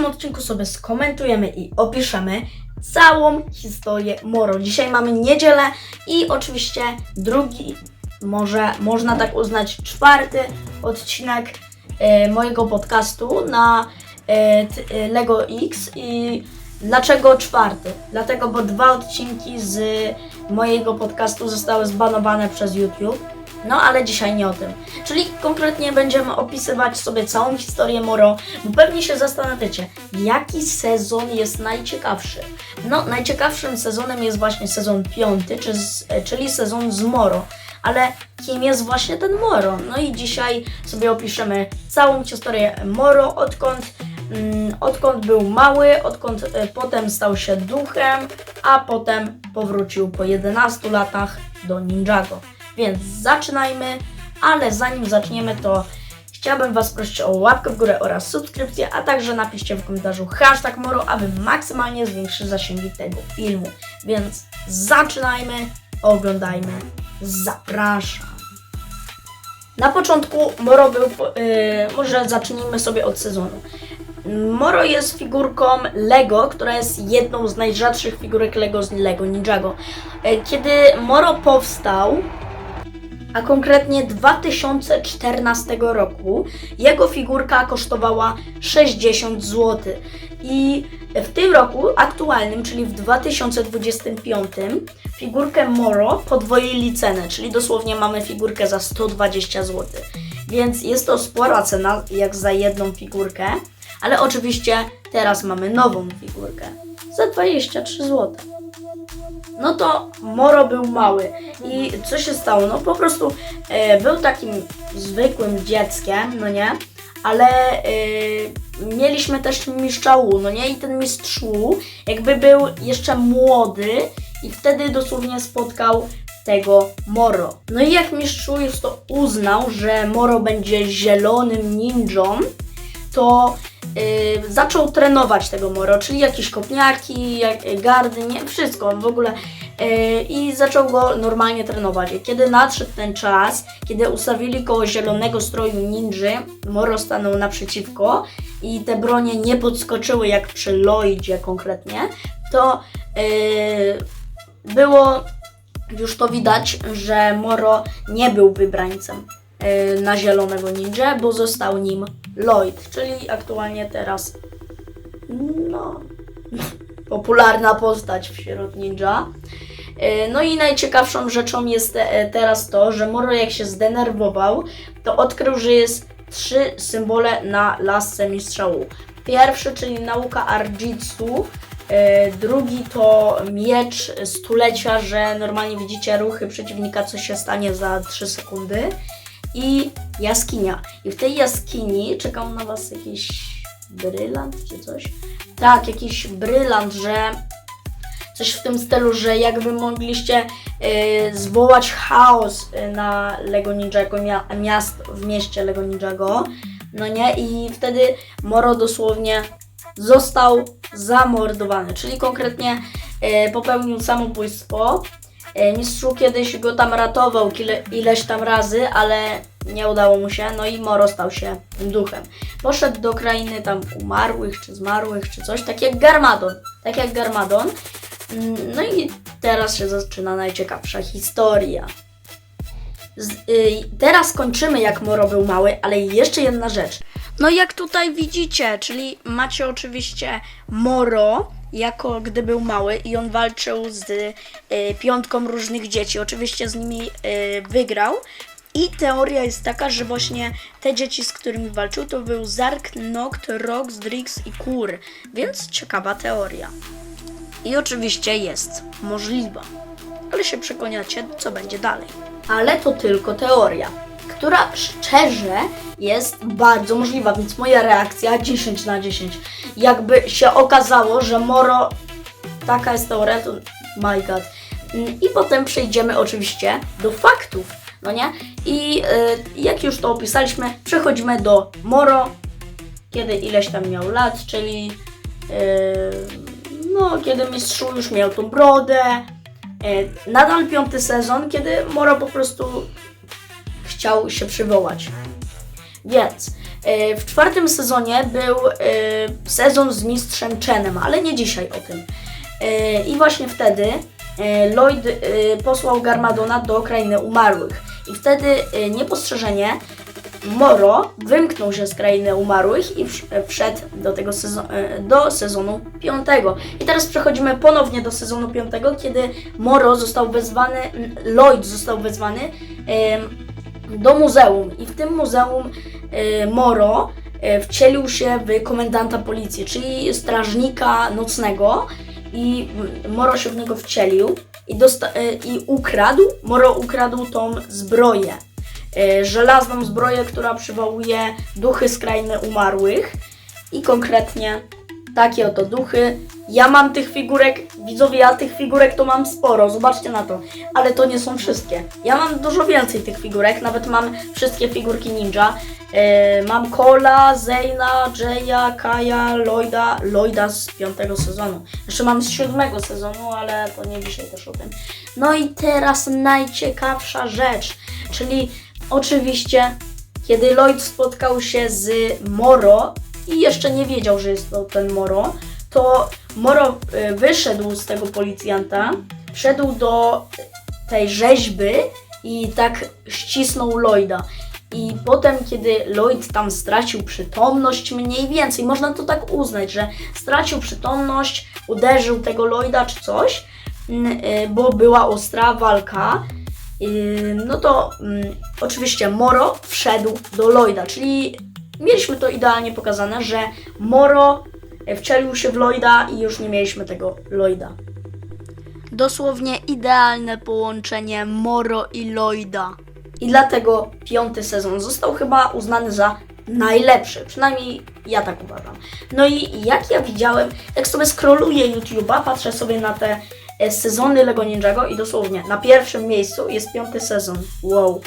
dzisiejszym odcinku sobie skomentujemy i opiszemy całą historię Moro. Dzisiaj mamy niedzielę i oczywiście drugi, może można tak uznać czwarty odcinek e, mojego podcastu na e, e, Lego X i dlaczego czwarty? Dlatego, bo dwa odcinki z mojego podcastu zostały zbanowane przez YouTube. No ale dzisiaj nie o tym. Czyli konkretnie będziemy opisywać sobie całą historię Moro, bo pewnie się zastanawiacie, jaki sezon jest najciekawszy. No, najciekawszym sezonem jest właśnie sezon piąty, czy z, czyli sezon z Moro. Ale kim jest właśnie ten Moro? No i dzisiaj sobie opiszemy całą historię Moro, odkąd, mm, odkąd był mały, odkąd e, potem stał się duchem, a potem powrócił po 11 latach do Ninjago. Więc zaczynajmy, ale zanim zaczniemy, to chciałbym Was prosić o łapkę w górę oraz subskrypcję, a także napiszcie w komentarzu hashtag Moro, aby maksymalnie zwiększyć zasięgi tego filmu. Więc zaczynajmy, oglądajmy, zapraszam. Na początku Moro był, yy, może zacznijmy sobie od sezonu. Moro jest figurką Lego, która jest jedną z najrzadszych figurek Lego z Lego Ninjago. E, Kiedy Moro powstał, a konkretnie 2014 roku, jego figurka kosztowała 60 zł. I w tym roku aktualnym, czyli w 2025, figurkę Moro podwoili cenę, czyli dosłownie mamy figurkę za 120 zł. Więc jest to spora cena, jak za jedną figurkę, ale oczywiście teraz mamy nową figurkę za 23 zł. No to Moro był mały. I co się stało? No po prostu e, był takim zwykłym dzieckiem, no nie? Ale e, mieliśmy też mistrza Wu, no nie? I ten mistrz Wu jakby był jeszcze młody i wtedy dosłownie spotkał tego Moro. No i jak mistrz Wu już to uznał, że Moro będzie zielonym ninją, to y, zaczął trenować tego Moro, czyli jakieś kopniaki, jak, gardy, nie, wszystko w ogóle. Y, I zaczął go normalnie trenować. I kiedy nadszedł ten czas, kiedy ustawili koło zielonego stroju ninży, Moro stanął naprzeciwko i te bronie nie podskoczyły jak przy Lloydzie konkretnie, to y, było już to widać, że Moro nie był wybrańcem y, na zielonego ninja, bo został nim Lloyd, czyli aktualnie teraz no, popularna postać wśród ninja. Y, No i najciekawszą rzeczą jest te- teraz to, że Moro jak się zdenerwował, to odkrył, że jest trzy symbole na lasce mistrza Wu. Pierwszy, czyli nauka Arjitsu, y, drugi to miecz stulecia, że normalnie widzicie ruchy przeciwnika, co się stanie za 3 sekundy i jaskinia. I w tej jaskini czekał na was jakiś brylant czy coś? Tak, jakiś brylant, że coś w tym stylu, że jakby mogliście y, zwołać chaos y, na Lego Ninjago, mia- miast w mieście Lego Ninjago, no nie? I wtedy Moro dosłownie został zamordowany, czyli konkretnie y, popełnił samobójstwo. Y, Mistrzu kiedyś go tam ratował ileś tam razy, ale nie udało mu się, no i Moro stał się duchem. Poszedł do krainy tam umarłych, czy zmarłych, czy coś, tak jak Garmadon. Tak jak Garmadon. Mm, No i teraz się zaczyna najciekawsza historia. Z, y, teraz kończymy jak Moro był mały, ale jeszcze jedna rzecz. No jak tutaj widzicie, czyli macie oczywiście Moro, jako gdy był mały i on walczył z y, piątką różnych dzieci. Oczywiście z nimi y, wygrał. I teoria jest taka, że właśnie te dzieci, z którymi walczył, to był Zark, Noct, Rox, Drix i Kur. Więc ciekawa teoria. I oczywiście jest możliwa. Ale się przekonacie, co będzie dalej. Ale to tylko teoria, która szczerze jest bardzo możliwa, więc moja reakcja 10 na 10. Jakby się okazało, że Moro, taka jest teoria, to my god. Mm, I potem przejdziemy oczywiście do faktów, no nie? I y, jak już to opisaliśmy, przechodzimy do Moro, kiedy ileś tam miał lat, czyli yy, no, kiedy mistrzu już miał tą brodę. Yy, nadal piąty sezon, kiedy Moro po prostu chciał się przywołać. Więc E, W czwartym sezonie był e, sezon z mistrzem Chenem, ale nie dzisiaj o tym. E, I właśnie wtedy e, Lloyd e, posłał Garmadona do krainy umarłych. I wtedy e, niepostrzeżenie Moro wymknął się z krainy umarłych i wsz- wszedł do tego do sezonu piątego. I teraz przechodzimy ponownie do sezonu piątego, kiedy Moro został wezwany, Lloyd został wezwany do muzeum. I w tym muzeum e, Moro e, wcielił się w komendanta policji, czyli strażnika nocnego. I Moro się w niego wcielił i, e, i ukradł, Moro ukradł tą zbroję żelazną zbroję, która przywołuje duchy z krainy umarłych i konkretnie takie oto duchy. Ja mam tych figurek, widzowie, ja tych figurek to mam sporo, zobaczcie na to, ale to nie są wszystkie. Ja mam dużo więcej tych figurek, nawet mam wszystkie figurki ninja. E, mam Cola, Zayna, Jaya, Kaja, Lloyda, Lloyda z piątego sezonu. Jeszcze mam z siódmego sezonu, ale to nie dzisiaj też o tym. No i teraz najciekawsza rzecz, czyli oczywiście kiedy Lloyd spotkał się z Moro i jeszcze nie wiedział, że jest to ten Moro, to Moro y, wyszedł z tego policjanta, wszedł do tej rzeźby i tak ścisnął Lloyda. I potem, kiedy Lloyd tam stracił przytomność, mniej więcej, można to tak uznać, że stracił przytomność, uderzył tego Lloyda czy coś, mm, y, bo była ostra walka, Yy, no to mm, oczywiście Moro wszedł do Lloyda, czyli mieliśmy to idealnie pokazane, że Moro e, wcielił się w Lloyda i już nie mieliśmy tego Lloyda. Dosłownie idealne połączenie Moro i Lloyda. I dlatego piąty sezon został chyba uznany za najlepszy. Przynajmniej ja tak uważam. No i jak ja widziałem, jak sobie scrolluję YouTube'a, patrzę sobie na te e, sezony Lego Ninjago i dosłownie na pierwszym miejscu jest piąty sezon. Wow.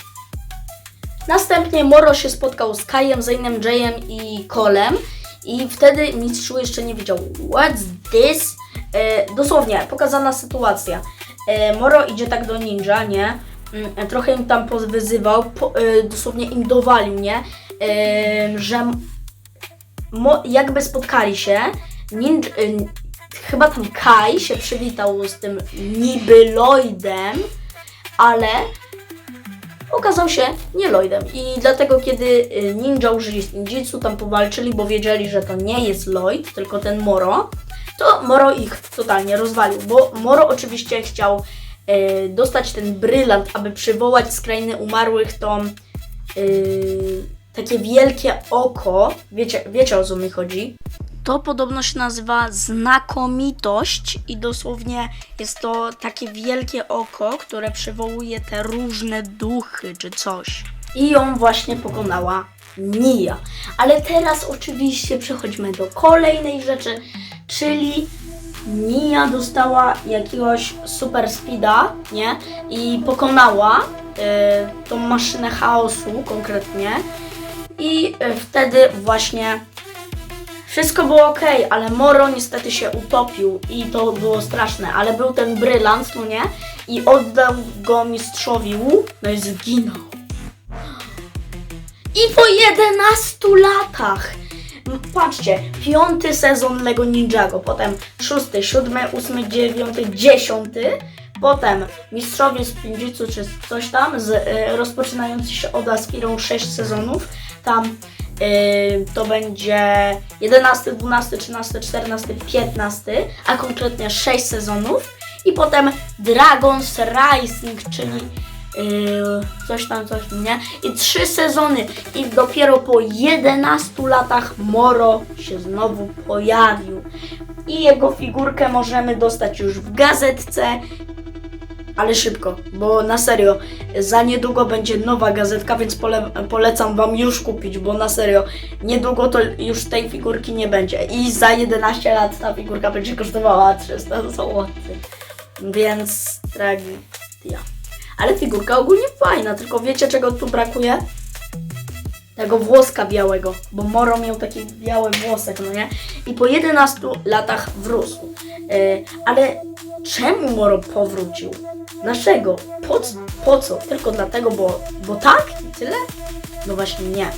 Następnie Moro się spotkał z Kajem, Zainem, Jayem i Kolem i wtedy mistrzu jeszcze nie wiedział what's this? E, dosłownie, pokazana sytuacja. E, Moro idzie tak do ninja, nie? Mm, Trochę im tam wyzywał, po, e, dosłownie im dowalił, nie? E, że mo, jakby spotkali się, ninja, e, chyba tam Kai się przywitał z tym niby Lloydem, ale okazał się nie Lloydem. I dlatego, kiedy y, ninja użyli ninjitsu, tam powalczyli, bo wiedzieli, że to nie jest Lloyd, tylko ten Moro, to Moro ich totalnie rozwalił, bo Moro oczywiście chciał y, dostać ten brylant, aby przywołać z krainy umarłych to y, takie wielkie oko. Wiecie, wiecie o co mi chodzi? To podobno się nazywa znakomitość i dosłownie jest to takie wielkie oko, które przywołuje te różne duchy czy coś. I ją właśnie pokonała Nia. Ale teraz oczywiście przechodzimy do kolejnej rzeczy, czyli Nia dostała jakiegoś super speeda, nie? I pokonała y, tą maszynę chaosu konkretnie. I y, wtedy właśnie wszystko było ok, ale Moro niestety się utopił i to było straszne, ale był ten brylant, no nie? I oddał go mistrzowi Wu, no i zginął. I po 11 latach! Patrzcie, piąty sezon Lego Ninjago, potem szósty, siódmy, ósmy, dziewiąty, dziesiąty, potem Mistrzowie z Pinjitsu czy coś tam, z, y, rozpoczynający się od Aspirą 6 sezonów, tam to będzie 11, 12, 13, 14, 15, a konkretnie 6 sezonów i potem Dragon's Rising, czyli Yy, coś tam, coś tam, nie? I trzy sezony i dopiero po 11 latach Moro się znowu pojawił. I jego figurkę możemy dostać już w gazetce, ale szybko, bo na serio, za niedługo będzie nowa gazetka, więc pole, polecam Wam już kupić, bo na serio, niedługo to już tej figurki nie będzie. I za 11 lat ta figurka będzie kosztowała 300 zł. Więc tragedia. Ale figurka ogólnie fajna, tylko wiecie czego tu brakuje? Tego włoska białego, bo Moro miał taki biały włosek, no nie? I po 11 latach wrósł. Yy, ale czemu Moro powrócił? Dlaczego? Po, po co? Tylko dlatego, bo, bo tak i tyle? No właśnie nie.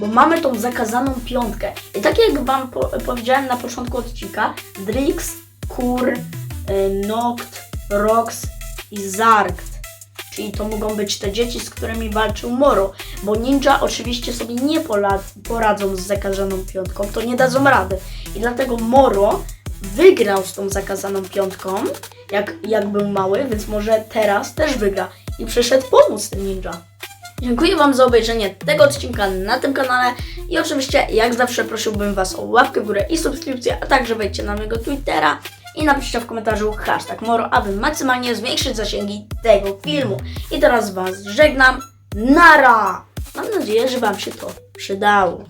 bo mamy tą zakazaną piątkę. I tak jak Wam po powiedziałem na początku odcinka, Drix, Kur, y, Noct, Rox i Zarkt. Czyli to mogą być te dzieci, z którymi walczył Moro, bo ninja oczywiście sobie nie poradzą z zakazaną piątką, to nie dadzą rady. I dlatego Moro wygrał z tą zakazaną piątką, jak, jak był mały, więc może teraz też wygra. I przyszedł pomóc tym ninja. Dziękuję Wam za obejrzenie tego odcinka na tym kanale i oczywiście jak zawsze prosiłbym Was o łapkę w górę i subskrypcję, a także wejdźcie na mojego Twittera i napiszcie w komentarzu hashtag Moro, aby maksymalnie zwiększyć zasięgi tego filmu. I teraz Was żegnam. Nara! Mam nadzieję, że Wam się to przydało.